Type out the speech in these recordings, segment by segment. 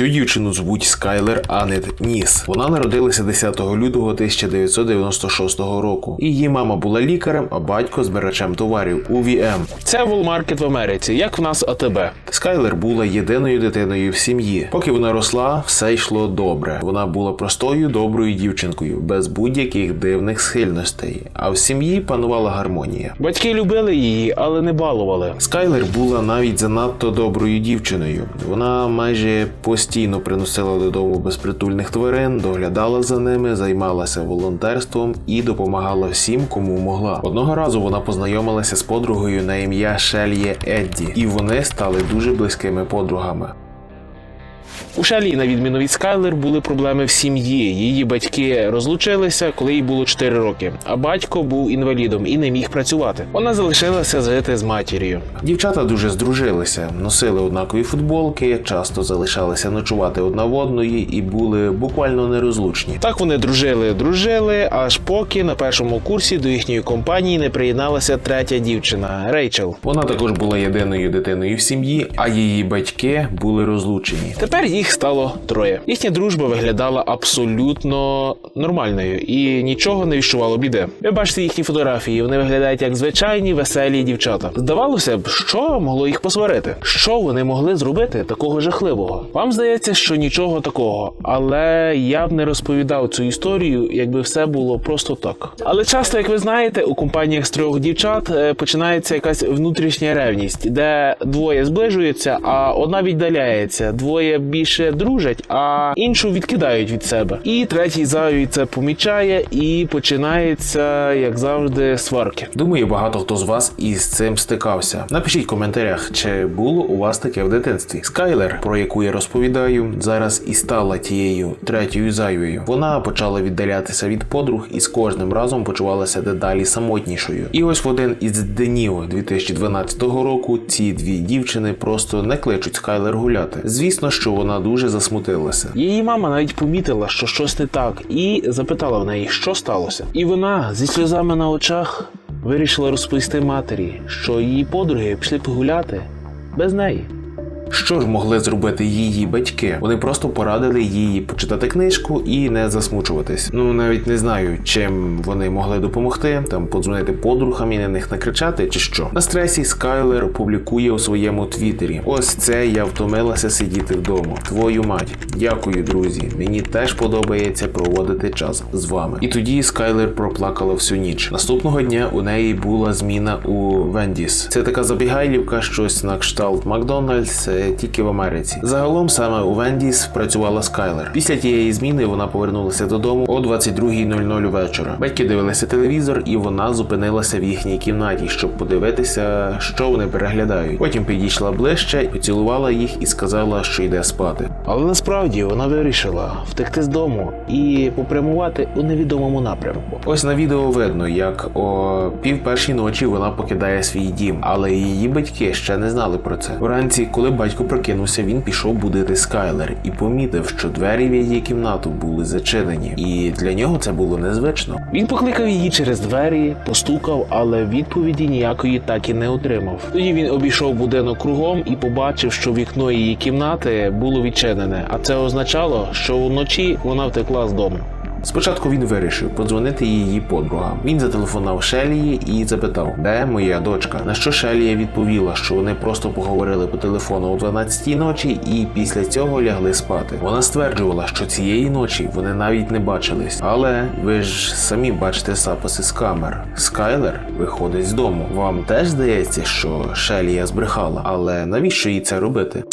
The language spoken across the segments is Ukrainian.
Цю дівчину звуть Скайлер Анет Ніс. Вона народилася 10 лютого 1996 року. Її мама була лікарем, а батько збирачем товарів у ВМ. Це Волмаркет в Америці, як в нас АТБ. Скайлер була єдиною дитиною в сім'ї. Поки вона росла, все йшло добре. Вона була простою, доброю дівчинкою, без будь-яких дивних схильностей. А в сім'ї панувала гармонія. Батьки любили її, але не балували. Скайлер була навіть занадто доброю дівчиною. Вона майже постійно приносила додому безпритульних тварин, доглядала за ними, займалася волонтерством і допомагала всім, кому могла. Одного разу вона познайомилася з подругою на ім'я Шельє Едді, і вони стали дуже близькими подругами. У Шелі, на відміну від Скайлер, були проблеми в сім'ї. Її батьки розлучилися, коли їй було 4 роки, а батько був інвалідом і не міг працювати. Вона залишилася жити з матір'ю. Дівчата дуже здружилися, носили однакові футболки, часто залишалися ночувати одна в одної і були буквально нерозлучні. Так вони дружили, дружили, аж поки на першому курсі до їхньої компанії не приєдналася третя дівчина Рейчел. Вона також була єдиною дитиною в сім'ї, а її батьки були розлучені. Тепер їх стало троє. Їхня дружба виглядала абсолютно нормальною і нічого не відчувало біди. Ви бачите їхні фотографії, вони виглядають як звичайні веселі дівчата. Здавалося б, що могло їх посварити? Що вони могли зробити такого жахливого? Вам здається, що нічого такого, але я б не розповідав цю історію, якби все було просто так. Але часто, як ви знаєте, у компаніях з трьох дівчат е, починається якась внутрішня ревність, де двоє зближуються, а одна віддаляється, двоє більше дружать, а іншу відкидають від себе. І третій зайвий це помічає, і починається, як завжди, сварки. Думаю, багато хто з вас із цим стикався. Напишіть в коментарях, чи було у вас таке в дитинстві. Скайлер, про яку я розповідаю, зараз і стала тією третьою зайвою. Вона почала віддалятися від подруг і з кожним разом почувалася дедалі самотнішою. І ось в один із днів 2012 року ці дві дівчини просто не кличуть Скайлер гуляти. Звісно, що вона дуже засмутилася. Її мама навіть помітила, що щось не так, і запитала в неї, що сталося. І вона зі сльозами на очах вирішила розповісти матері, що її подруги пішли погуляти без неї. Що ж могли зробити її батьки? Вони просто порадили їй почитати книжку і не засмучуватись. Ну навіть не знаю, чим вони могли допомогти, там подзвонити подругам і на них накричати, чи що. На стресі Скайлер публікує у своєму твіттері: Ось це я втомилася сидіти вдома. Твою мать, дякую, друзі. Мені теж подобається проводити час з вами. І тоді Скайлер проплакала всю ніч. Наступного дня у неї була зміна у Вендіс. Це така забігайлівка, щось на кшталт Макдональдс. Тільки в Америці. Загалом саме у Вендіс працювала Скайлер. Після тієї зміни вона повернулася додому о 22.00 вечора. Батьки дивилися телевізор, і вона зупинилася в їхній кімнаті, щоб подивитися, що вони переглядають. Потім підійшла ближче, поцілувала їх і сказала, що йде спати. Але насправді вона вирішила втекти з дому і попрямувати у невідомому напрямку. Ось на відео видно, як о пів першій ночі вона покидає свій дім, але її батьки ще не знали про це. Вранці, коли батько прокинувся, він пішов будити Скайлер і помітив, що двері в її кімнату були зачинені, і для нього це було незвично. Він покликав її через двері, постукав, але відповіді ніякої так і не отримав. Тоді він обійшов будинок кругом і побачив, що вікно її кімнати було відчинене, а це означало, що вночі вона втекла з дому. Спочатку він вирішив подзвонити її подругам. Він зателефонував Шелії і запитав, де моя дочка. На що Шелія відповіла, що вони просто поговорили по телефону о 12-й ночі і після цього лягли спати. Вона стверджувала, що цієї ночі вони навіть не бачились. Але ви ж самі бачите записи з камер. Скайлер виходить з дому. Вам теж здається, що Шелія збрехала, але навіщо їй це робити?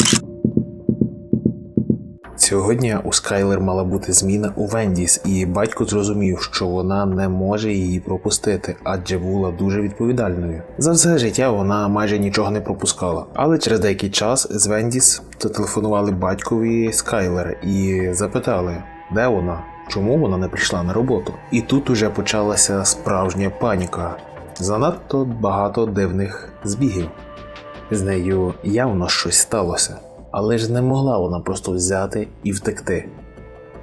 Цього дня у Скайлер мала бути зміна у Вендіс, і батько зрозумів, що вона не може її пропустити, адже була дуже відповідальною. За все життя вона майже нічого не пропускала. Але через деякий час з Вендіс зателефонували батькові Скайлер і запитали, де вона, чому вона не прийшла на роботу. І тут уже почалася справжня паніка. Занадто багато дивних збігів. З нею явно щось сталося. Але ж не могла вона просто взяти і втекти.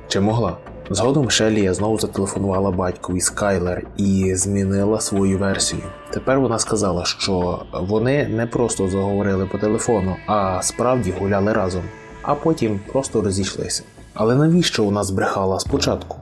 Чи могла? Згодом Шелія знову зателефонувала батькові Скайлер і змінила свою версію. Тепер вона сказала, що вони не просто заговорили по телефону, а справді гуляли разом. а потім просто розійшлися. Але навіщо вона збрехала спочатку?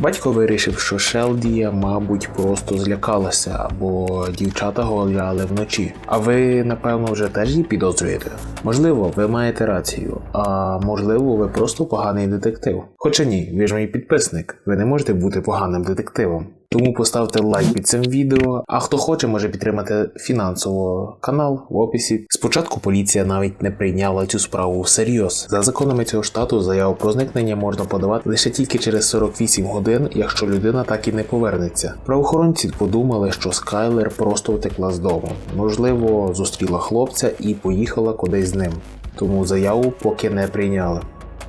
Батько вирішив, що Шелдія, мабуть, просто злякалася, або дівчата гуляли вночі. А ви, напевно, вже теж її підозрюєте? Можливо, ви маєте рацію, а можливо, ви просто поганий детектив. Хоча ні, ви ж мій підписник, ви не можете бути поганим детективом. Тому поставте лайк під цим відео. А хто хоче, може підтримати фінансово канал в описі. Спочатку поліція навіть не прийняла цю справу всерйоз. За законами цього штату заяву про зникнення можна подавати лише тільки через 48 годин, якщо людина так і не повернеться. Правоохоронці подумали, що Скайлер просто втекла з дому. Можливо, зустріла хлопця і поїхала кудись з ним. Тому заяву поки не прийняли.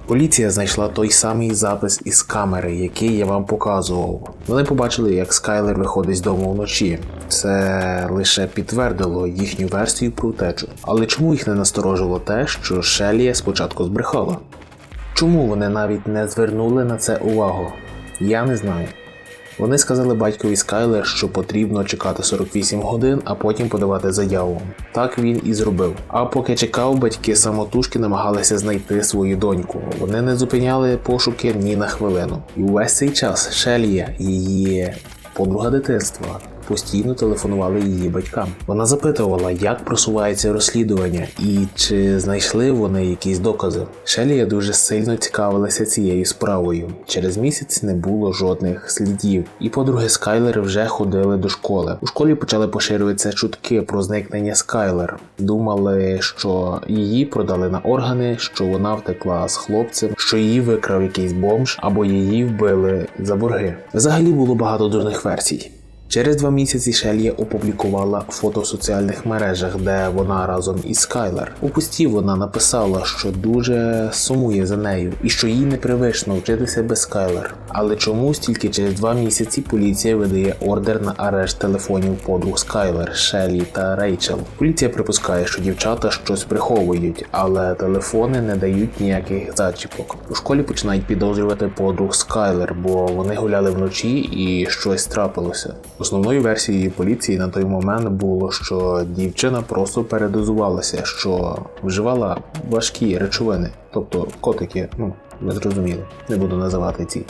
Поліція знайшла той самий запис із камери, який я вам показував. Вони побачили, як Скайлер виходить з дому вночі. Це лише підтвердило їхню версію про втечу. Але чому їх не насторожило те, що Шелія спочатку збрехала? Чому вони навіть не звернули на це увагу? Я не знаю. Вони сказали батькові Скайлер, що потрібно чекати 48 годин, а потім подавати заяву. Так він і зробив. А поки чекав, батьки самотужки намагалися знайти свою доньку. Вони не зупиняли пошуки ні на хвилину. І увесь цей час Шелія, її подруга дитинства, постійно телефонували її батькам. Вона запитувала, як просувається розслідування і чи знайшли вони якісь докази. Шелія дуже сильно цікавилася цією справою. Через місяць не було жодних слідів, і подруги Скайлер вже ходили до школи. У школі почали поширюватися чутки про зникнення Скайлер. Думали, що її продали на органи, що вона втекла з хлопцем, що її викрав якийсь бомж або її вбили за борги. Взагалі було багато дурних версій. Через два місяці Шелія опублікувала фото в соціальних мережах, де вона разом із Скайлер. У пості вона написала, що дуже сумує за нею і що їй непривично вчитися без Скайлер. Але чомусь тільки через два місяці поліція видає ордер на арешт телефонів подруг Скайлер, Шелі та Рейчел. Поліція припускає, що дівчата щось приховують, але телефони не дають ніяких зачіпок. У школі починають підозрювати подруг Скайлер, бо вони гуляли вночі і щось трапилося. Основною версією поліції на той момент було, що дівчина просто передозувалася, що вживала важкі речовини, тобто котики, ну ви зрозуміли, не буду називати ці.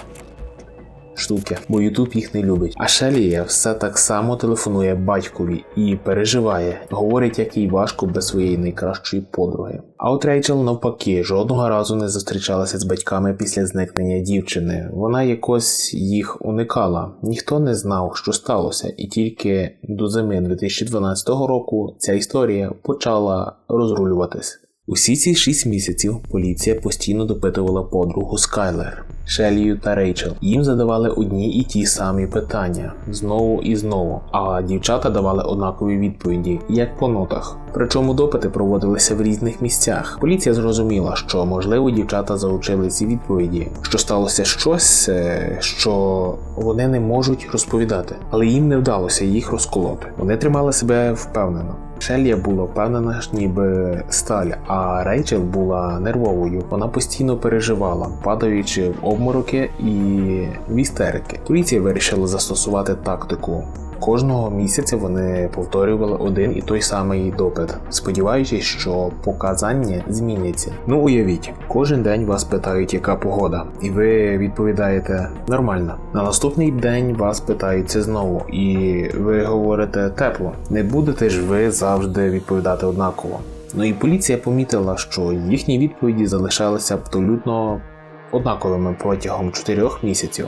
Штуки, бо Ютуб їх не любить. А Шелія все так само телефонує батькові і переживає, говорить, як їй важко без своєї найкращої подруги. А от Рейчел навпаки жодного разу не зустрічалася з батьками після зникнення дівчини. Вона якось їх уникала. Ніхто не знав, що сталося, і тільки до зими 2012 року ця історія почала розрулюватись. Усі ці шість місяців поліція постійно допитувала подругу Скайлер, Шелію та Рейчел. Їм задавали одні і ті самі питання знову і знову, а дівчата давали однакові відповіді, як по нотах. Причому допити проводилися в різних місцях. Поліція зрозуміла, що можливо дівчата заучили ці відповіді, що сталося щось, е, що вони не можуть розповідати, але їм не вдалося їх розколоти. Вони тримали себе впевнено. Шелія була впевнена, ніби сталь, а Рейчел була нервовою. Вона постійно переживала, падаючи в обмороки і в істерики. Поліція вирішила застосувати тактику. Кожного місяця вони повторювали один і той самий допит, сподіваючись, що показання зміняться. Ну уявіть, кожен день вас питають, яка погода, і ви відповідаєте нормально. На наступний день вас питають це знову, і ви говорите тепло. Не будете ж ви завжди відповідати однаково. Ну і поліція помітила, що їхні відповіді залишалися абсолютно однаковими протягом 4 місяців.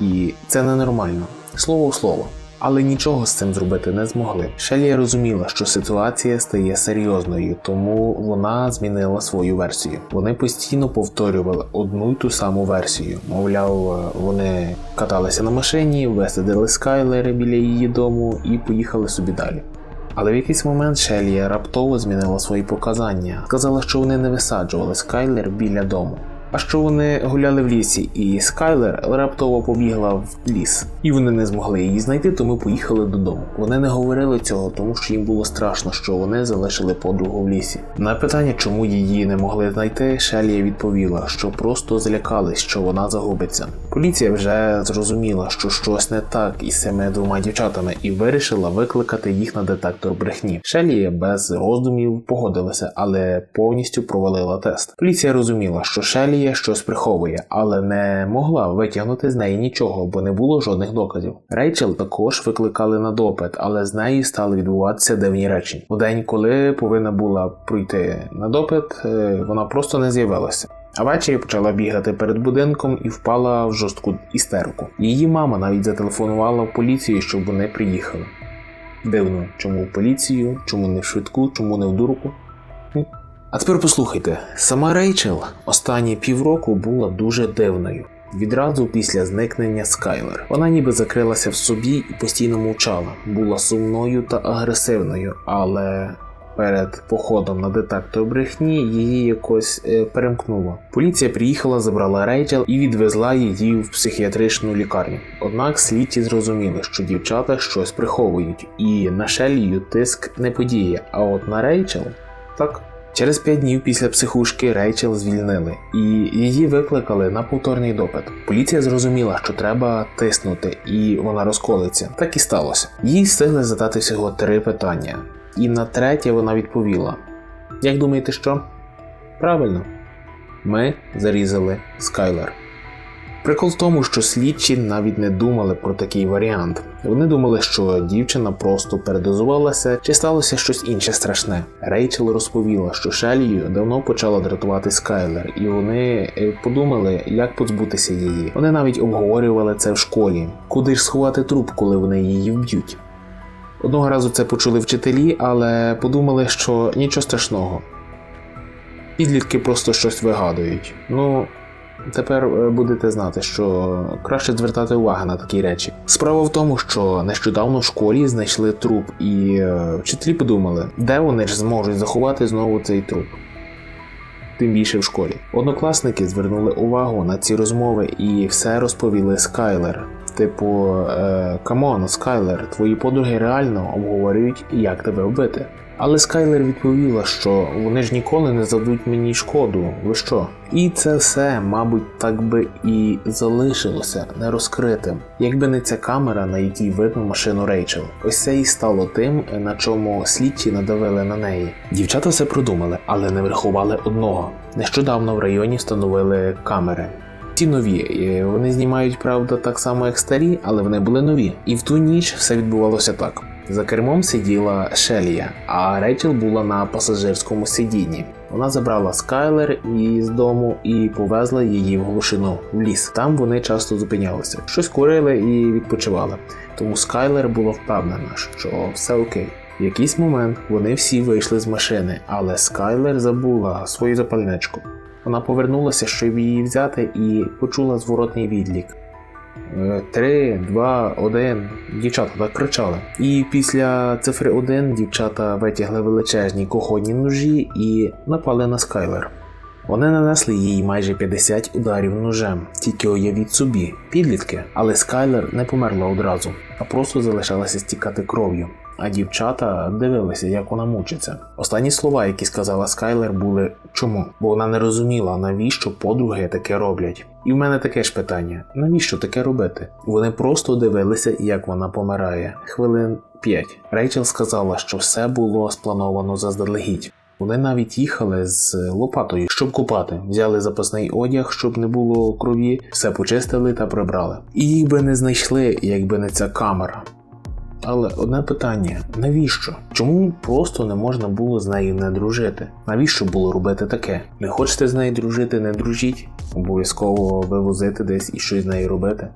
І це ненормально. Слово в слово. Але нічого з цим зробити не змогли. Шелія розуміла, що ситуація стає серйозною, тому вона змінила свою версію. Вони постійно повторювали одну й ту саму версію. Мовляв, вони каталися на машині, висадили скайлери біля її дому і поїхали собі далі. Але в якийсь момент Шелія раптово змінила свої показання. Сказала, що вони не висаджували скайлер біля дому. А що вони гуляли в лісі, і Скайлер раптово побігла в ліс, і вони не змогли її знайти, тому поїхали додому. Вони не говорили цього, тому що їм було страшно, що вони залишили подругу в лісі. На питання, чому її не могли знайти, Шелія відповіла, що просто злякались, що вона загубиться. Поліція вже зрозуміла, що щось не так із цими двома дівчатами, і вирішила викликати їх на детектор брехні. Шелія без роздумів погодилася, але повністю провалила тест. Поліція розуміла, що Шелія щось приховує, але не могла витягнути з неї нічого, бо не було жодних доказів. Рейчел також викликали на допит, але з нею стали відбуватися дивні речі. У день, коли повинна була пройти на допит, е, вона просто не з'явилася. А ввечері почала бігати перед будинком і впала в жорстку істерику. Її мама навіть зателефонувала в поліцію, щоб вони приїхали. Дивно, чому в поліцію, чому не в швидку, чому не в дурку. А тепер послухайте, сама Рейчел останні півроку була дуже дивною. Відразу після зникнення Скайлер. Вона ніби закрилася в собі і постійно мовчала, була сумною та агресивною, але перед походом на детектор брехні її якось е, перемкнуло. Поліція приїхала, забрала Рейчел і відвезла її в психіатричну лікарню. Однак слідчі зрозуміли, що дівчата щось приховують, і на Шелію тиск не подіє, а от на Рейчел так. Через п'ять днів після психушки Рейчел звільнили, і її викликали на повторний допит. Поліція зрозуміла, що треба тиснути, і вона розколиться. Так і сталося. Їй встигли задати всього три питання, і на третє вона відповіла: Як думаєте, що? Правильно, ми зарізали Скайлер. Прикол в тому, що слідчі навіть не думали про такий варіант. Вони думали, що дівчина просто передозувалася чи сталося щось інше страшне. Рейчел розповіла, що Шелію давно почала дратувати Скайлер, і вони е, подумали, як позбутися її. Вони навіть обговорювали це в школі. Куди ж сховати труп, коли вони її вб'ють? Одного разу це почули вчителі, але подумали, що нічого страшного. Підлітки просто щось вигадують. Ну, Тепер е, будете знати, що краще звертати увагу на такі речі. Справа в тому, що нещодавно в школі знайшли труп, і е, вчителі подумали, де вони ж зможуть заховати знову цей труп. Тим більше в школі. Однокласники звернули увагу на ці розмови і все розповіли Скайлер. Типу, е, камон, Скайлер, твої подруги реально обговорюють, як тебе вбити. Але Скайлер відповіла, що вони ж ніколи не завдуть мені шкоду. Ви що? І це все, мабуть, так би і залишилося нерозкритим, якби не ця камера, на якій видно машину Рейчел. Ось це і стало тим, на чому слідчі надавили на неї. Дівчата все продумали, але не врахували одного. Нещодавно в районі встановили камери. Ті нові, вони знімають, правда, так само, як старі, але вони були нові. І в ту ніч все відбувалося так. За кермом сиділа Шелія, а Рейчел була на пасажирському сидінні. Вона забрала Скайлер із дому і повезла її в глушину в ліс. Там вони часто зупинялися, щось курили і відпочивали. Тому Скайлер була впевнена, що все окей. В якийсь момент вони всі вийшли з машини, але Скайлер забула свою запальничку. Вона повернулася, щоб її взяти, і почула зворотний відлік. Е, Три, два, один. Дівчата так кричали. І після цифри 1 дівчата витягли величезні кухонні ножі і напали на Скайлер. Вони нанесли їй майже 50 ударів ножем, тільки уявіть собі, підлітки, але Скайлер не померла одразу, а просто залишалася стікати кров'ю. А дівчата дивилися, як вона мучиться. Останні слова, які сказала Скайлер, були чому? Бо вона не розуміла, навіщо подруги таке роблять. І в мене таке ж питання: навіщо таке робити? Вони просто дивилися, як вона помирає. Хвилин 5. Рейчел сказала, що все було сплановано заздалегідь. Вони навіть їхали з лопатою, щоб купати. Взяли запасний одяг, щоб не було крові, все почистили та прибрали. І їх би не знайшли, якби не ця камера. Але одне питання: навіщо? Чому просто не можна було з нею не дружити? Навіщо було робити таке? Не хочете з нею дружити, не дружіть? Обов'язково вивозити десь і щось з нею робити?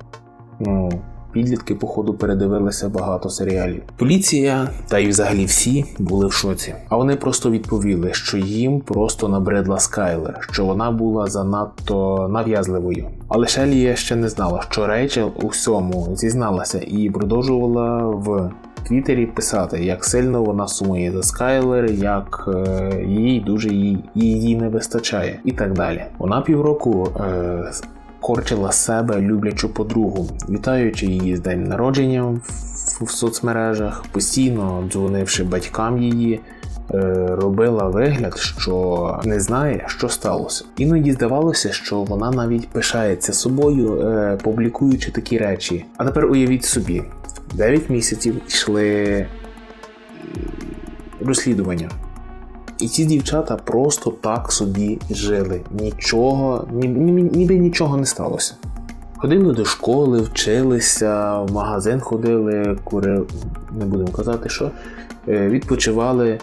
Ну, підлітки, походу, передивилися багато серіалів. Поліція, та й взагалі всі були в шоці. А вони просто відповіли, що їм просто набридла Скайлер, що вона була занадто нав'язливою. Але Шелія ще не знала, що Рейчел у всьому зізналася і продовжувала в Твіттері писати, як сильно вона сумує за Скайлер, як е, їй дуже їй, її не вистачає, і так далі. Вона півроку е, корчила себе люблячу подругу, вітаючи її з день народження в, в соцмережах, постійно дзвонивши батькам її. е, Робила вигляд, що не знає, що сталося. Іноді здавалося, що вона навіть пишається собою, е, публікуючи такі речі. А тепер уявіть собі, 9 місяців йшли розслідування. І ці дівчата просто так собі жили. Нічого, ні, ні, ніби нічого не сталося. Ходили до школи, вчилися, в магазин ходили, курили, не будемо казати, що е, відпочивали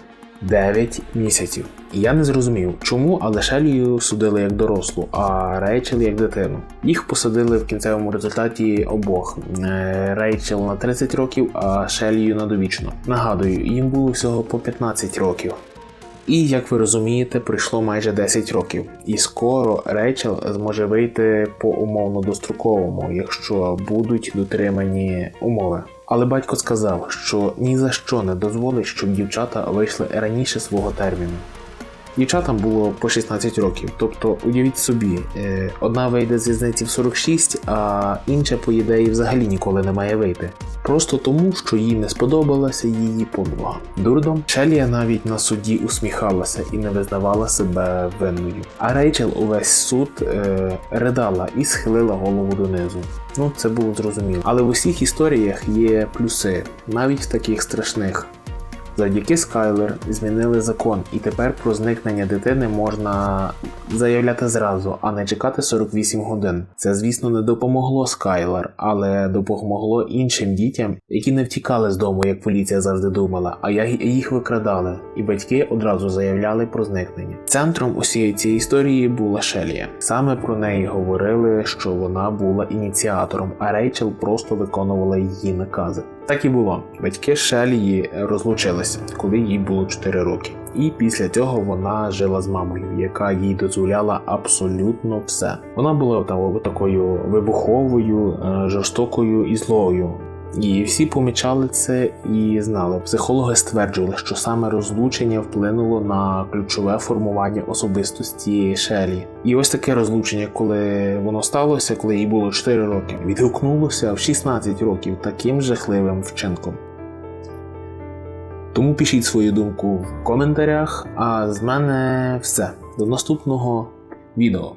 9 місяців. І я не зрозумів, чому, але Шелію судили як дорослу, а Рейчел як дитину. Їх посадили в кінцевому результаті обох. Е, Рейчел на 30 років, а Шелію на довічно. Нагадую, їм було всього по 15 років. І як ви розумієте, пройшло майже 10 років, і скоро Рейчел зможе вийти по умовно достроковому, якщо будуть дотримані умови. Але батько сказав, що ні за що не дозволить, щоб дівчата вийшли раніше свого терміну. Дівчатам було по 16 років, тобто уявіть собі, е, одна вийде з в'язниці в 46, а інша, по ідеї, взагалі ніколи не має вийти. Просто тому, що їй не сподобалася її подруга. Дурдом Шелія навіть на суді усміхалася і не визнавала себе винною. А Рейчел увесь суд е, ридала і схилила голову донизу. Ну, це було зрозуміло. Але в усіх історіях є плюси, навіть в таких страшних. Завдяки Скайлер змінили закон, і тепер про зникнення дитини можна заявляти зразу, а не чекати 48 годин. Це, звісно, не допомогло Скайлер, але допомогло іншим дітям, які не втікали з дому, як поліція завжди думала, а їх викрадали, і батьки одразу заявляли про зникнення. Центром усієї цієї історії була Шелія. Саме про неї говорили, що вона була ініціатором, а Рейчел просто виконувала її накази. Так і було. Батьки Шелії розлучилися, коли їй було 4 роки. І після цього вона жила з мамою, яка їй дозволяла абсолютно все. Вона була та- такою вибуховою, е, жорстокою і злою. І всі помічали це і знали. Психологи стверджували, що саме розлучення вплинуло на ключове формування особистості Шелі. І ось таке розлучення, коли воно сталося, коли їй було 4 роки, відгукнулося в 16 років таким жахливим вчинком. Тому пишіть свою думку в коментарях. А з мене все. До наступного відео.